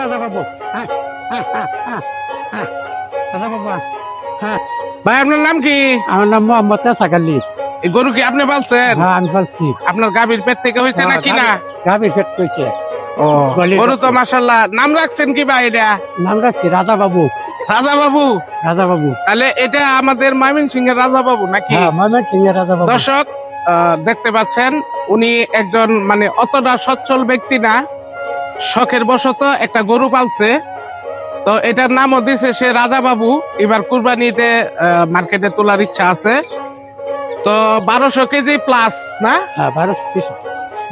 রাজা বাবু হ্যাঁ হ্যাঁ হ্যাঁ হ্যাঁ হ্যাঁ রাজা বাবু হ্যাঁ ভাই আপনার নাম কি আমার নাম মোহাম্মদ এই গরু কি আপনি পালছেন হ্যাঁ আমি বলছি আপনার গাভীর পেট থেকে হয়েছে না গাবি ফেট কইছে ও গরু তো। নাম রাখছেন কি ভাই এটা নাম রাখছি রাজা বাবু রাজা বাবু রাজা বাবু তাহলে এটা আমাদের মামিন সিং এর রাজা বাবু নাকি হ্যাঁ ময়মন রাজা বাবু দর্শক দেখতে পাচ্ছেন উনি একজন মানে অতটা সচ্ছল ব্যক্তি না শখের বশত একটা গরু পালছে। তো এটার নামও দিছে সে রাজা বাবু এবার কুরবানিতে মার্কেটে তোলার ইচ্ছা আছে। তো বারোশো কেজি প্লাস না? হ্যাঁ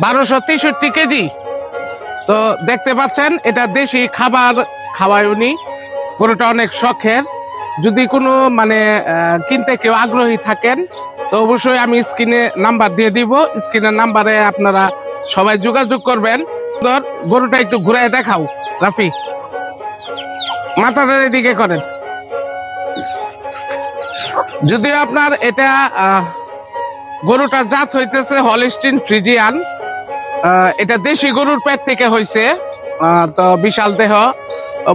বারোশো তেষট্টি কেজি। তো দেখতে পাচ্ছেন এটা দেশি খাবার খাওয়ায় উনি। গরুটা অনেক শখের। যদি কোনো মানে কিনতে কেউ আগ্রহী থাকেন তো অবশ্যই আমি স্ক্রিনে নাম্বার দিয়ে দিব। স্ক্রিনের নাম্বারে আপনারা সবাই যোগাযোগ করবেন। ধর, গরুটা একটু ঘুরায় দেখাও, রাফি। মাথাটা এদিকে করেন। যদিও আপনার এটা গরুটার জাত হইতেছে হলিস্টিন ফ্রিজিয়ান। এটা দেশি গরুর পেট থেকে হয়েছে তো বিশাল দেহ।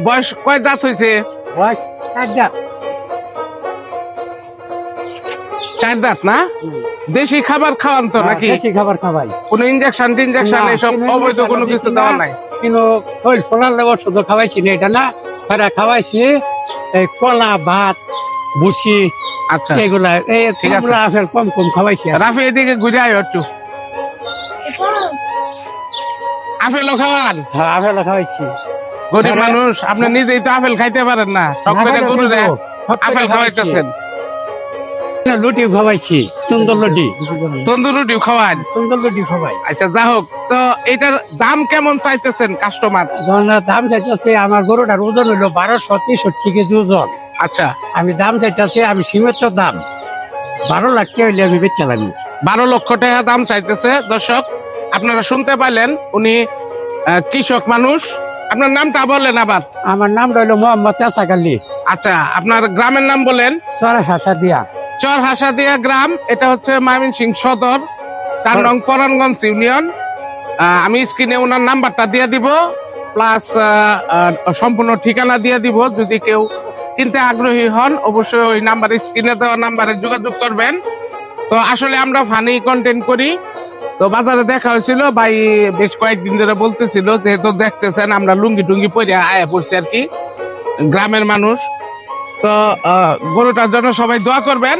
বয়স কয় জাত হয়েছে বয়স চার দাঁত না? দেশি খাবার খাওয়ান তো নাকি? হ্যাঁ, দেশি খাবার খাবাই কোনো ইনজেকশন টিনজেকশন এসব অবৈধ কোনো কিছু দেওয়া নাই? কিন্তু ফোলার লেগে শুধু খাওয়াইছি না এটা না তারা খাওয়াইছি এই কলা ভাত বুসি আচ্ছা। এগুলা এই ঠিক আছে। আপেল কম কম খাওয়াইছি। রাফি এদিকে ঘুরে আয় একটু। আপেলও খাওয়ান? হ্যাঁ আপেল খাওয়াইছি। গরিব হ্যাঁ। মানুষ আপনি নিজেই তো আপেল খাইতে পারেন না। সব করে গরু আপেল খাওয়াইতেছেন। লুটি খাওয়াইছি। সুন্দর লুটি। তন্দুর রুটি খাওয়ান? সুন্দর লুটি খাওয়াই। আচ্ছা যা হোক তো এটার দাম কেমন চাইতেছেন কাস্টমার দাম চাইতেছে আমার গরুটার ওজন হলো বারোশো তেষট্টি কেজি ওজন। আচ্ছা। আমি দাম চাইতেছি আমি সীমিত দাম। বারো লাখ টাকা হইলে আমি বেচা লাগি বারো লক্ষ টাকা দাম চাইতেছে দর্শক আপনারা শুনতে পাইলেন উনি কৃষক মানুষ। আপনার নামটা বলেন আবার। আমার নাম রইল মোহাম্মদ তেসাকালি আচ্ছা আপনার গ্রামের নাম বলেন। শাসা দিয়া। চর হাসাদিয়া গ্রাম এটা হচ্ছে ময়মনসিং সদর তার নং পরানগঞ্জ ইউনিয়ন। আমি স্ক্রিনে ওনার নাম্বারটা দিয়ে দিব প্লাস সম্পূর্ণ ঠিকানা দিয়ে দিব যদি কেউ কিনতে আগ্রহী হন অবশ্যই ওই নাম্বারে স্ক্রিনে দেওয়া নাম্বারে যোগাযোগ করবেন। তো আসলে আমরা ফানি কন্টেন্ট করি। তো বাজারে দেখা হয়েছিল ভাই বেশ কয়েকদিন ধরে বলতেছিল যেহেতু দেখতেছেন আমরা লুঙ্গি টুঙ্গি পরে আয়া পড়ছি আর কি গ্রামের মানুষ। তো গরুটার জন্য সবাই দোয়া করবেন।